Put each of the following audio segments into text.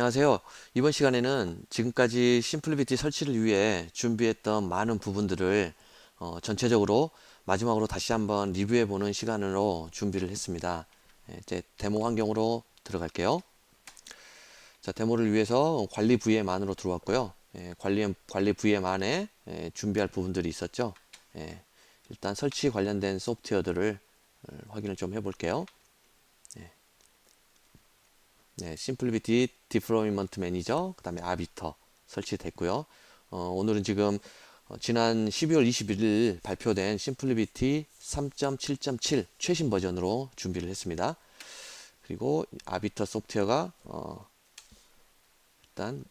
안녕하세요. 이번 시간에는 지금까지 심플리비티 설치를 위해 준비했던 많은 부분들을 어, 전체적으로 마지막으로 다시 한번 리뷰해 보는 시간으로 준비를 했습니다. 예, 이제 데모 환경으로 들어갈게요. 자, 데모를 위해서 관리 VM 안으로 들어왔고요. 예, 관리, 관리 VM 안에 예, 준비할 부분들이 있었죠. 예, 일단 설치 관련된 소프트웨어들을 어, 확인을 좀 해볼게요. 네, 심플리비티 디플로이먼트 매니저, 그 다음에 아비터 설치됐고요. 어, 오늘은 지금 어, 지난 12월 21일 발표된 심플리비티 3.7.7 최신 버전으로 준비를 했습니다. 그리고 아비터 소프트웨어가 어, 일단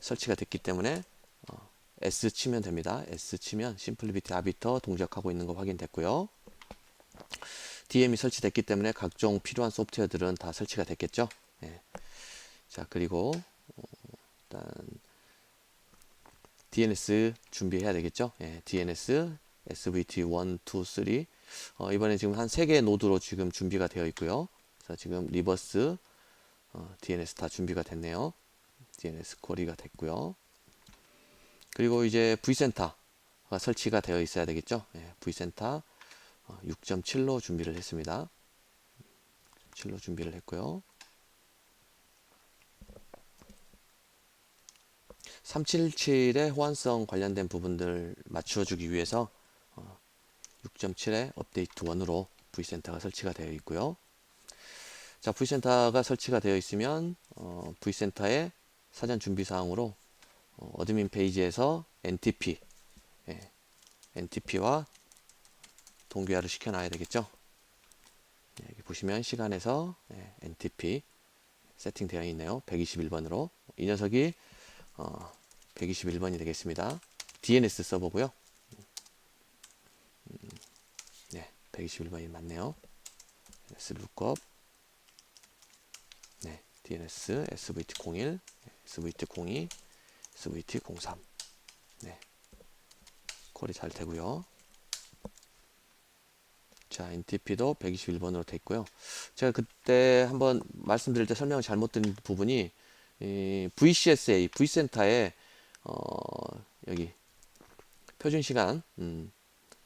설치가 됐기 때문에 어, S 치면 됩니다. S 치면 심플리비티 아비터 동작하고 있는 거 확인됐고요. DM이 설치됐기 때문에 각종 필요한 소프트웨어들은 다 설치가 됐겠죠. 예. 자 그리고 어, 일단 DNS 준비해야 되겠죠. 예, DNS SVT 1, 2, 3 어, 이번에 지금 한 3개의 노드로 지금 준비가 되어 있고요. 그래서 지금 리버스 어, DNS 다 준비가 됐네요. DNS 쿼리가 됐고요. 그리고 이제 V센터가 설치가 되어 있어야 되겠죠. 예, V센터 어, 6.7로 준비를 했습니다. 7로 준비를 했고요. 377의 호환성 관련된 부분들 맞추어주기 위해서 6.7의 업데이트 1으로 V센터가 설치가 되어 있고요. 자, V센터가 설치가 되어 있으면 어, V센터의 사전 준비 사항으로 어, 어드민 페이지에서 NTP, 예, NTP와 동기화를 시켜놔야 되겠죠. 예, 여기 보시면 시간에서 예, NTP 세팅되어 있네요. 121번으로 이 녀석이 어, 121번이 되겠습니다. DNS 서버고요. 음, 네, 121번이 맞네요. DNS lookup 네, DNS SVT01 SVT02 SVT03 네, 콜이 잘 되고요. 자, NTP도 121번으로 돼 있고요. 제가 그때 한번 말씀드릴 때 설명을 잘못 드린 부분이 이 VCSA, V센터에 어, 여기 표준 시간 음,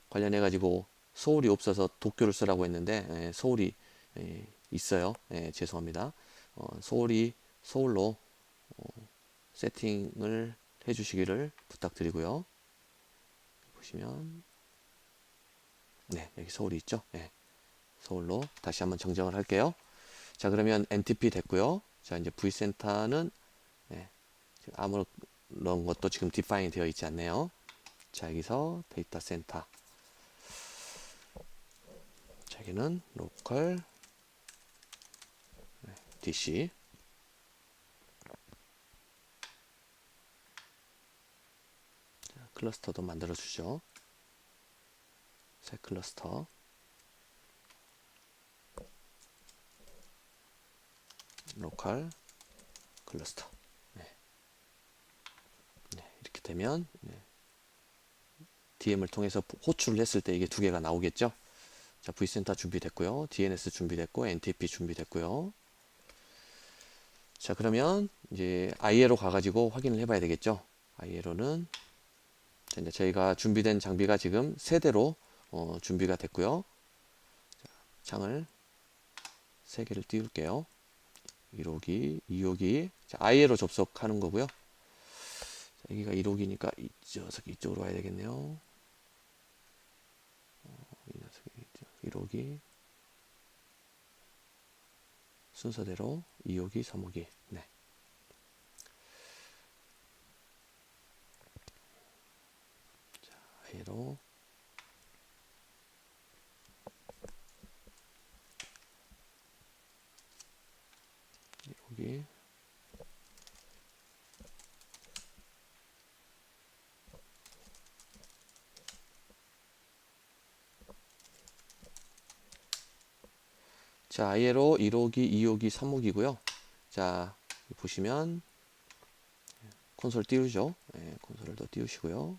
관련해 가지고 소울이 없어서 도쿄를 쓰라고 했는데 예, 소울이 예, 있어요. 예, 죄송합니다. 어, 소울이 소울로 어, 세팅을 해주시기를 부탁드리고요. 보시면 네 여기 소울이 있죠. 예, 소울로 다시 한번 정정을 할게요. 자 그러면 NTP 됐고요. 자, 이제 V센터는 네, 아무런 것도 지금 디파인 되어 있지 않네요. 자, 여기서 데이터 센터. 자, 여기는 로컬 네, DC. 자, 클러스터도 만들어 주죠. 새 클러스터. 로컬 클러스터 되면 네. DM을 통해서 호출을 했을 때 이게 두 개가 나오겠죠? 자 V센터 준비됐고요. DNS 준비됐고 NTP 준비됐고요. 자 그러면 이제 IA로 가가지고 확인을 해봐야 되겠죠? IA로는. 이제 저희가 준비된 장비가 지금 세 대로 어, 준비가 됐고요. 자, 창을 세 개를 띄울게요. 1호기, 2호기. 자, IA로 접속하는 거고요. 자, 여기가 1호기니까 이 녀석이 이쪽으로 와야 되겠네요. 어, 이 녀석이 1호기. 순서대로 2호기, 3호기. 네. 자, IA로 자, ILO 1호기, 2호기, 3호기고요. 자, 보시면 콘솔 띄우죠. 네, 콘솔을 더 띄우시고요.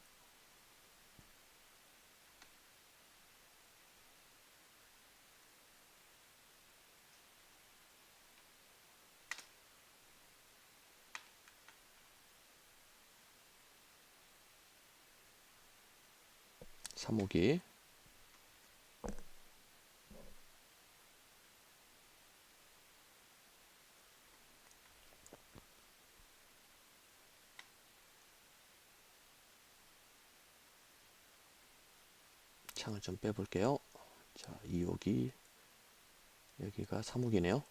3호기. 창을 좀 빼볼게요. 자, 2호기 여기가 3호기네요.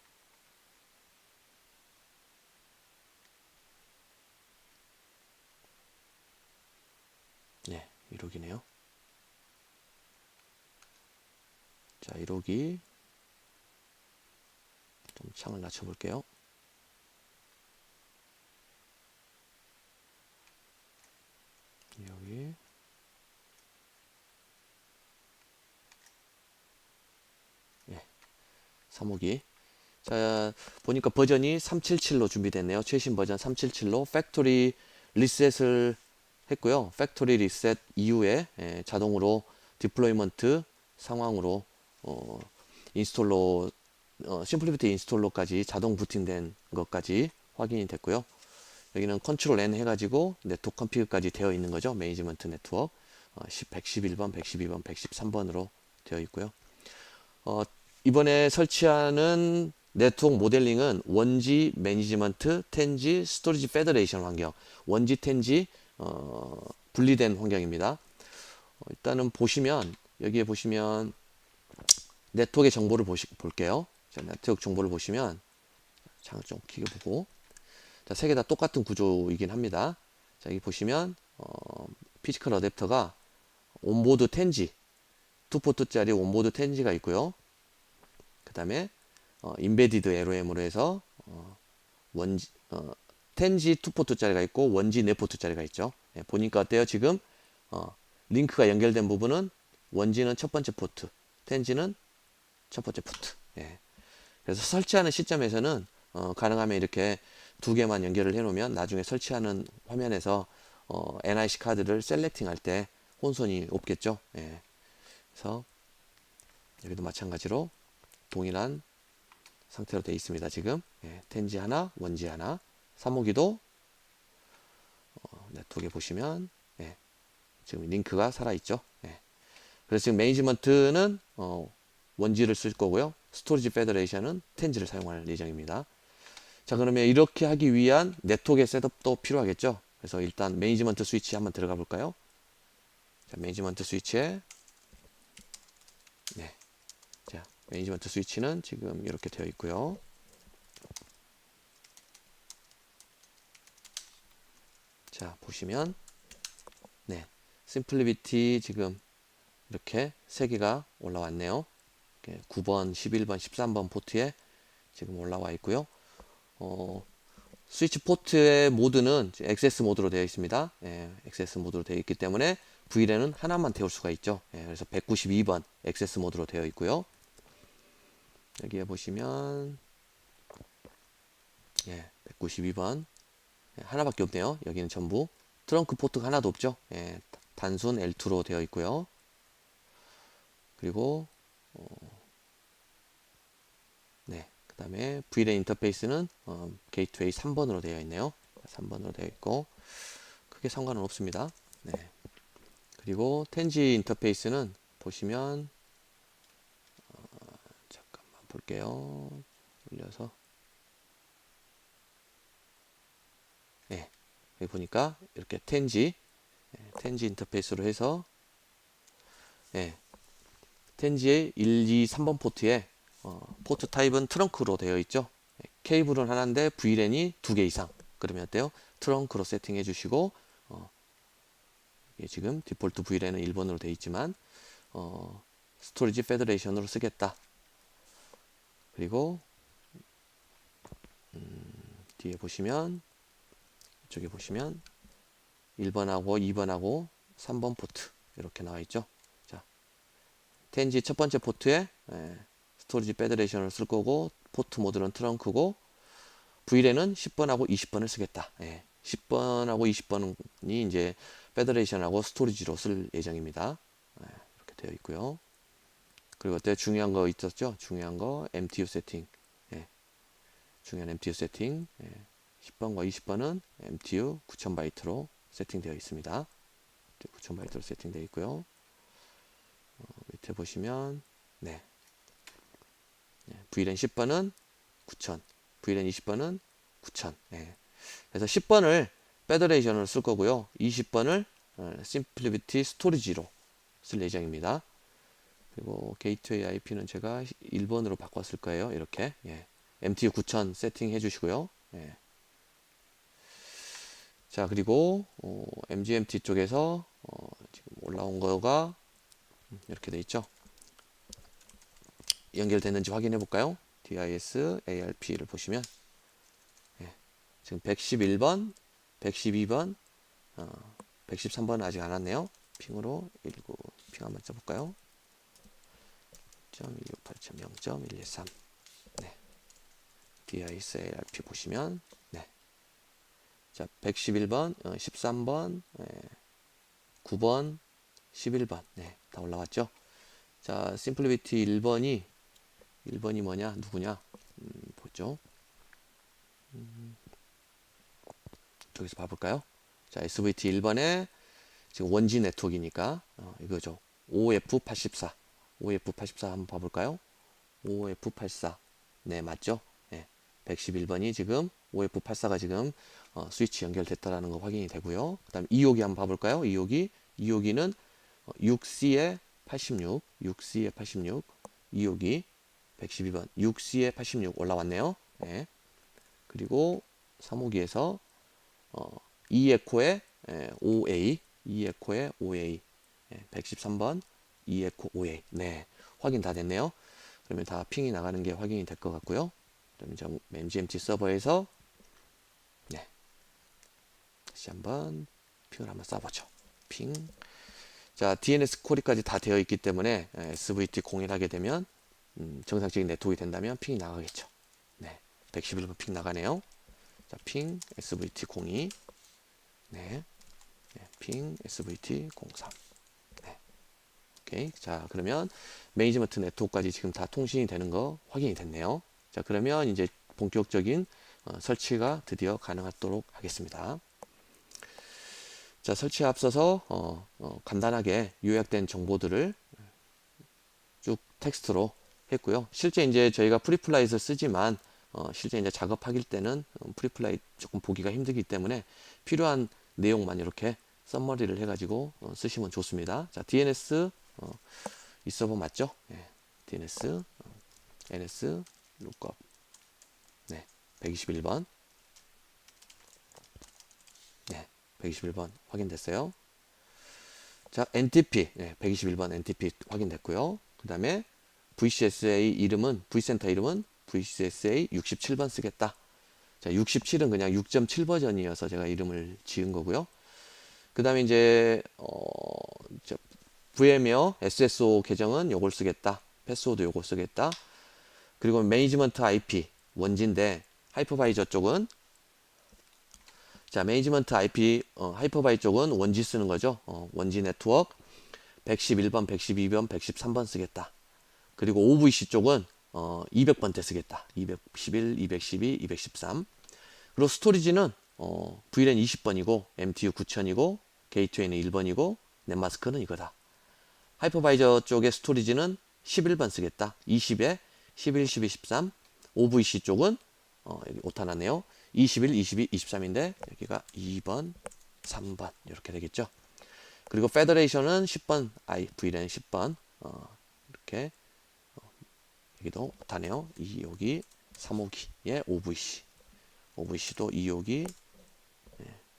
네, 1호기네요. 자, 1호기 좀 창을 낮춰볼게요. 여기 3호기. 자, 보니까 버전이 377로 준비됐네요. 최신 버전 377로 팩토리 리셋을 했고요. 팩토리 리셋 이후에 예, 자동으로 디플로이먼트 상황으로 어, 인스톨로 어, 심플리피티 인스톨로까지 자동 부팅된 것까지 확인이 됐고요. 여기는 컨트롤 N 해가지고 네트워크 컴피그까지 되어 있는 거죠. 매니지먼트 네트워크 어, 111번, 112번, 113번으로 되어 있고요. 어, 이번에 설치하는 네트워크 모델링은 원지 매니지먼트, 텐지, 스토리지 페더레이션 환경, 원지, 텐지 어, 분리된 환경입니다. 어, 일단은 보시면 여기에 보시면 네트워크의 정보를 보시, 볼게요. 자, 네트워크 정보를 보시면 창을 좀 크게 보고 자, 세 개 다 똑같은 구조이긴 합니다. 자, 여기 보시면 어, 피지컬 어댑터가 온보드 텐지 두 포트짜리 온보드 텐지가 있고요. 그 다음에 어, 인베디드 LOM으로 해서 어, 원지 어, 텐지 2포트짜리가 있고 원지 4포트짜리가 있죠. 예, 보니까 어때요? 지금 어, 링크가 연결된 부분은 원지는 첫 번째 포트, 텐지는 첫 번째 포트. 예. 그래서 설치하는 시점에서는 어, 가능하면 이렇게 두 개만 연결을 해놓으면 나중에 설치하는 화면에서 어, NIC 카드를 셀렉팅할 때 혼선이 없겠죠. 예. 그래서 여기도 마찬가지로 동일한 상태로 되어 있습니다. 지금 예, 텐지 하나, 원지 하나, 3호기도 어, 네트워크에 보시면 예, 지금 링크가 살아 있죠. 예. 그래서 지금 매니지먼트는 어, 원지를 쓸 거고요. 스토리지 페더레이션은 텐지를 사용할 예정입니다. 자 그러면 이렇게 하기 위한 네트워크의 셋업도 필요하겠죠. 그래서 일단 매니지먼트 스위치 한번 들어가 볼까요? 자, 매니지먼트 스위치에 네. 자, 매니지먼트 스위치는 지금 이렇게 되어 있고요. 자, 보시면 네. 심플리비티 지금 이렇게 세 개가 올라왔네요. 9번, 11번, 13번 포트에 지금 올라와 있고요. 어, 스위치 포트의 모드는 액세스 모드로 되어 있습니다. 예, 액세스 모드로 되어 있기 때문에 V랜은 하나만 태울 수가 있죠. 예, 그래서 192번 액세스 모드로 되어 있고요. 여기에 보시면 예, 192번 예, 하나밖에 없네요. 여기는 전부 트렁크 포트가 하나도 없죠. 예, 단순 L2로 되어 있고요. 그리고 어, 네, 그 다음에 V랜 인터페이스는 어, 게이트웨이 3번으로 되어 있네요. 3번으로 되어 있고 크게 상관은 없습니다. 네. 그리고 텐지 인터페이스는 보시면 볼게요. 올려서 네, 여기 보니까 이렇게 텐지 네, 텐지 인터페이스로 해서 네, 텐지의 1, 2, 3번 포트에 어, 포트 타입은 트렁크로 되어 있죠. 네, 케이블은 하나인데 V랜이 두 개 이상. 그러면 어때요? 트렁크로 세팅해 주시고 어, 지금 디폴트 V랜은 1번으로 되어 있지만 어, 스토리지 페더레이션으로 쓰겠다. 그리고 음, 뒤에 보시면 이쪽에 보시면 1번하고 2번하고 3번 포트 이렇게 나와 있죠. 자, 텐지 첫 번째 포트에 예, 스토리지 페더레이션을 쓸 거고 포트 모드는 트렁크고 V랜은 10번하고 20번을 쓰겠다. 예, 10번하고 20번이 이제 페더레이션하고 스토리지로 쓸 예정입니다. 예, 이렇게 되어 있고요. 그리고 그때 중요한 거 있었죠? 중요한 거 MTU 세팅. 예, 중요한 MTU 세팅. 예, 10번과 20번은 MTU 9000바이트로 세팅되어 있습니다. 9000바이트로 세팅되어 있고요. 어, 밑에 보시면 네. 네. VLAN 10번은 9000, VLAN 20번은 9000. 네. 그래서 10번을 페더레이션으로 쓸 거고요. 20번을 심플리비티 스토리지로 쓸 예정입니다. 그리고 게이트웨이 IP는 제가 1번으로 바꿨을 거예요. 이렇게 예. MTU 9000 세팅 해 주시고요. 예. 자 그리고 어, MGMT 쪽에서 어, 지금 올라온 거가 이렇게 돼 있죠. 연결됐는지 확인해 볼까요? DIS ARP를 보시면 예. 지금 111번, 112번, 어, 113번 아직 안 왔네요. 핑으로 19, 핑 한번 써볼까요? 0.168.0.113 네. DIS ARP 보시면 네. 자, 111번, 어, 13번, 예, 9번, 11번. 네, 다 올라왔죠? 자, 심플리비티 1번이 1번이 뭐냐? 누구냐? 음, 보죠. 음, 저기서 봐 볼까요? 자, SVT 1번에 지금 원지 네트워크이니까 어, 이거죠. OF84. OF84 한번 봐볼까요? OF84. 네, 맞죠? 네, 111번이 지금 OF84가 지금 어, 스위치 연결됐다라는 거 확인이 되고요. 그 다음 2호기 한번 봐볼까요? 2호기. 2호기는 6C에 86, 6C에 86, 2호기 112번, 6C에 86 올라왔네요. 네. 그리고 3호기에서 어, 2에코에 5A, 2에코에 5A, 예, 113번 2에코 5A. 네, 확인 다 됐네요. 그러면 다 핑이 나가는 게 확인이 될 것 같고요. 그러면 저 MGMT 서버에서 네, 다시 한번 핑을 한번 쏴보죠. 핑. 자, DNS 코리까지 다 되어 있기 때문에 예, SVT 공인하게 되면 음, 정상적인 네트워크가 된다면 핑이 나가겠죠. 네, 111번 핑 나가네요. 자, 핑 SVT 02. 네. 네, 핑 SVT 03. 네. 오케이. 자, 그러면 매니지먼트 네트워크까지 지금 다 통신이 되는 거 확인이 됐네요. 자, 그러면 이제 본격적인 어, 설치가 드디어 가능하도록 하겠습니다. 자, 설치에 앞서서 어, 어, 간단하게 요약된 정보들을 쭉 텍스트로 했고요. 실제 이제 저희가 프리플라잇을 쓰지만 어, 실제 이제 작업하길 때는 어, 프리플라잇 조금 보기가 힘들기 때문에 필요한 내용만 이렇게 썸머리를 해가지고 어, 쓰시면 좋습니다. 자, DNS 어, 이 서버 맞죠? 네, DNS 어, NS lookup 네, 121번 네, 121번 확인됐어요. 자, NTP 네, 121번 NTP 확인됐고요. 그 다음에 VCSA 이름은 V센터 이름은 VCSA 67번 쓰겠다. 자, 67은 그냥 6.7 버전이어서 제가 이름을 지은 거고요. 그 다음에 이제, 어, 저, VM웨어 SSO 계정은 요걸 쓰겠다. 패스워드 요걸 쓰겠다. 그리고 매니지먼트 IP 원지인데 하이퍼바이저 쪽은 자, 매니지먼트 IP 어, 하이퍼바이 쪽은 원지 쓰는 거죠. 어, 원지 네트워크 111번, 112번, 113번 쓰겠다. 그리고 OVC 쪽은 어, 200번대 쓰겠다. 211, 212, 213. 그리고 스토리지는 어, VLAN 20번이고 MTU 9000이고 게이트웨이는 1번이고 넷마스크는 이거다. 하이퍼바이저 쪽의 스토리지는 11번 쓰겠다. 20에 11, 12, 13. OVC 쪽은 어, 여기 오타 났네요. 21, 22, 23인데 여기가 2번, 3번 이렇게 되겠죠. 그리고 페더레이션은 10번, I, VLAN 10번 어, 이렇게 여기도 못하네요. 2호기, 3호기에 OVC. OVC도 2호기,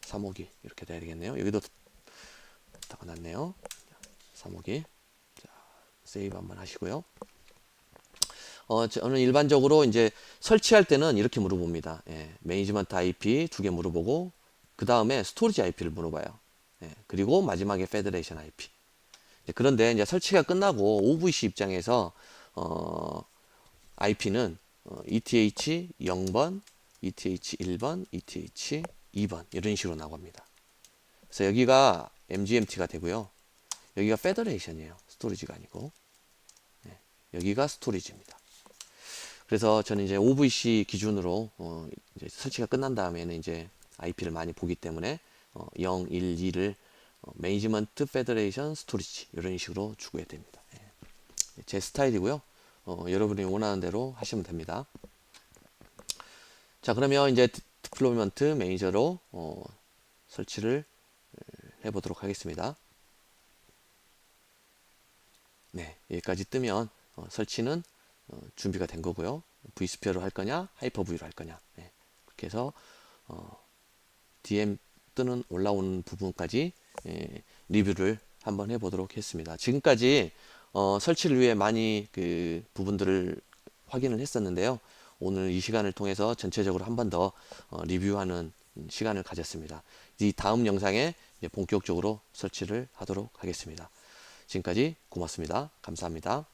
3호기 이렇게 돼야 되겠네요. 여기도 다가 났네요. 3호기. 자, 세이브 한번 하시고요. 어, 저는 일반적으로 이제 설치할 때는 이렇게 물어봅니다. 예, 매니지먼트 IP 두 개 물어보고 그 다음에 스토리지 IP를 물어봐요. 예, 그리고 마지막에 페더레이션 IP. 예, 그런데 이제 설치가 끝나고 OVC 입장에서 어, IP는 어, ETH 0번, ETH 1번, ETH 2번 이런 식으로 나옵니다. 그래서 여기가 MGMT가 되고요. 여기가 페더레이션이에요. 스토리지가 아니고 네, 여기가 스토리지입니다. 그래서 저는 이제 OVC 기준으로 어, 이제 설치가 끝난 다음에는 이제 IP를 많이 보기 때문에 어, 0, 1, 2를 어, 매니지먼트 페더레이션 스토리지 이런 식으로 추구해야 됩니다. 네. 제 스타일이고요. 어, 여러분이 원하는 대로 하시면 됩니다. 자, 그러면 이제 디플로이먼트 매니저로 어, 설치를 해보도록 하겠습니다. 네, 여기까지 뜨면 어, 설치는 어, 준비가 된 거고요. v스피어로 할 거냐, 하이퍼V로 할 거냐. 네, 그렇게 해서 어, DM 뜨는 올라오는 부분까지 예, 리뷰를 한번 해보도록 했습니다. 지금까지 어, 설치를 위해 많이 그 부분들을 확인을 했었는데요. 오늘 이 시간을 통해서 전체적으로 한 번 더 어, 리뷰하는 시간을 가졌습니다. 이 다음 영상에 본격적으로 설치를 하도록 하겠습니다. 지금까지 고맙습니다. 감사합니다.